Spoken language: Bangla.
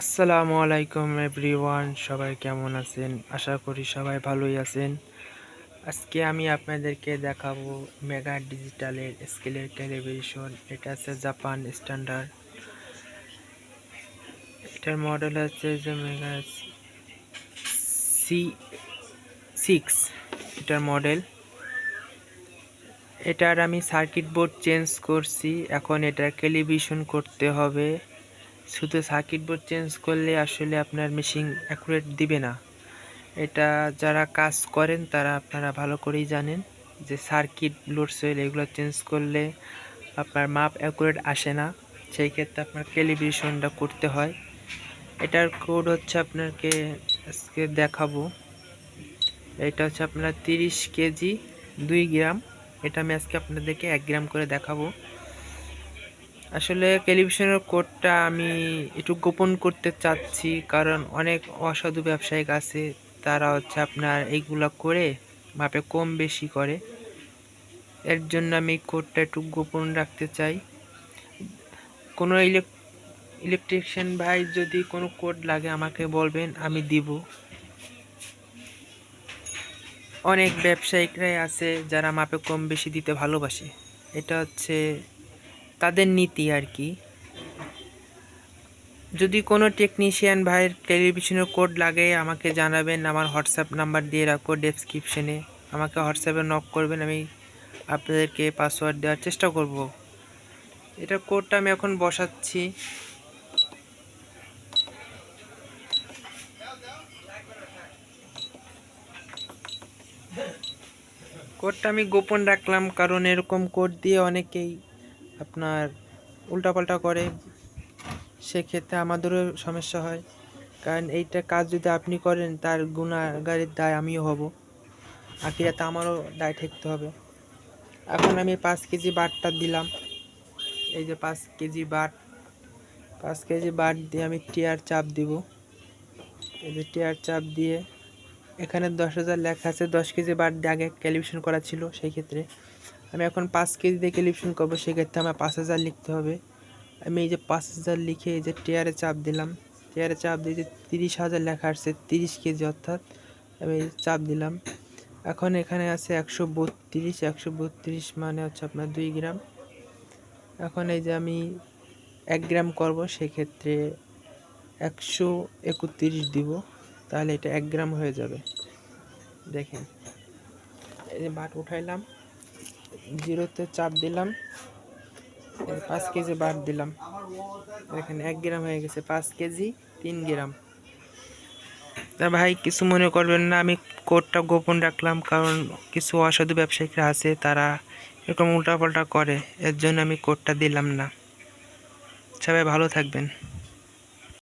আসসালামু আলাইকুম এভরিওয়ান, সবাই কেমন আছেন? আশা করি সবাই ভালোই আছেন। আজকে আমি আপনাদেরকে দেখাবো মেগা ডিজিটালের স্কেলের টেলিভিশন এটা আছে জাপান স্ট্যান্ডার্ড এটার মডেল হচ্ছে যে মেগা সি সিক্স এটার মডেল এটার আমি সার্কিট বোর্ড চেঞ্জ করছি। এখন এটার টেলিভিশন করতে হবে। শুধু সার্কিট বোর্ড চেঞ্জ করলে আসলে আপনার মেশিন অ্যাকুরেট দিবে না। এটা যারা কাজ করেন, তারা আপনারা ভালো করেই জানেন যে সার্কিট লোড সেল এগুলো চেঞ্জ করলে আপনার মাপ অ্যাকুরেট আসে না। সেই ক্ষেত্রে আপনার ক্যালিব্রেশনটা করতে হয়। এটার কোড হচ্ছে আপনাকে আজকে দেখাবো। এটা হচ্ছে আপনার তিরিশ কেজি, দুই গ্রাম। এটা আমি আজকে আপনাদেরকে এক গ্রাম করে দেখাবো। আসলে টেলিভিশনের কোডটা আমি একটু গোপন করতে চাচ্ছি, কারণ অনেক অসাধু ব্যবসায়িক আছে, তারা হচ্ছে আপনার এইগুলো করে মাপে কম বেশি করে। এর জন্য আমি কোডটা একটু গোপন রাখতে চাই। কোনো ইলেক ইলেকট্রিশিয়ান ভাই যদি কোনো কোড লাগে আমাকে বলবেন, আমি দিব। অনেক ব্যবসায়িকরাই আছে যারা মাপে কম বেশি দিতে ভালোবাসে। এটা হচ্ছে তাদের নীতি আর কি। যদি কোনো টেকনিশিয়ান ভাইয়ের টেলিভিশনের কোড লাগে, আমাকে জানাবেন, আমার হোয়াটসঅ্যাপ নাম্বার দিয়ে রাখব ডেসক্রিপশনে আমাকে হোয়াটসঅ্যাপে নক করবেন, আমি আপনাদেরকে পাসওয়ার্ড দেওয়ার চেষ্টা করব। এটা কোডটা আমি এখন বসাচ্ছি। কোডটা আমি গোপন রাখলাম, কারণ এরকম কোড দিয়ে অনেকেই আপনার উল্টাপাল্টা করে, সেক্ষেত্রে আমাদেরও সমস্যা হয়। কারণ এইটা কাজ যদি আপনি করেন, তার গুণাগারের দায় আমিও হব। আখিরাতে আমারও দায় ঠেকতে হবে। এখন আমি পাঁচ কেজি বাটটা দিলাম। এই যে পাঁচ কেজি বাট, পাঁচ কেজি বাট দিয়ে আমি টিয়ার চাপ দিব। এই যে টিয়ার চাপ দিয়ে, এখানে দশ হাজার লেখা আছে, দশ কেজি বাট দিয়ে আগে ক্যালিব্রেশন করা ছিল, সেই ক্ষেত্রে আমি এখন পাঁচ কেজি দিয়ে ক্যালিব্রেশন করব, সেক্ষেত্রে আমার পাঁচ হাজার লিখতে হবে। আমি এই যে পাঁচ হাজার লিখে এই যে টেয়ারে চাপ দিলাম টেয়ারে চাপ দিয়ে যে তিরিশ হাজার লেখা আসছে, তিরিশ কেজি অর্থাৎ আমি চাপ দিলাম। এখন এখানে আছে একশো বত্রিশ একশো বত্রিশ মানে হচ্ছে আপনার দুই গ্রাম। এখন এই যে আমি এক গ্রাম করব, সেক্ষেত্রে একশো একত্রিশ দিব, তাহলে এটা এক গ্রাম হয়ে যাবে। দেখেন, এই যে বাট উঠাইলাম। জিরোতে চাপ দিলাম। পাঁচ কেজি বাট দিলাম। এখানে এক গ্রাম হয়ে গেছে, পাঁচ কেজি, তিন গ্রাম। তা ভাই, কিছু মনে করবেন না, আমি কোডটা গোপন রাখলাম, কারণ কিছু অসাধু ব্যবসায়িকরা আছে, তারা এরকম উল্টাপাল্টা করে, এর জন্য আমি কোডটা দিলাম না। সবাই ভালো থাকবেন।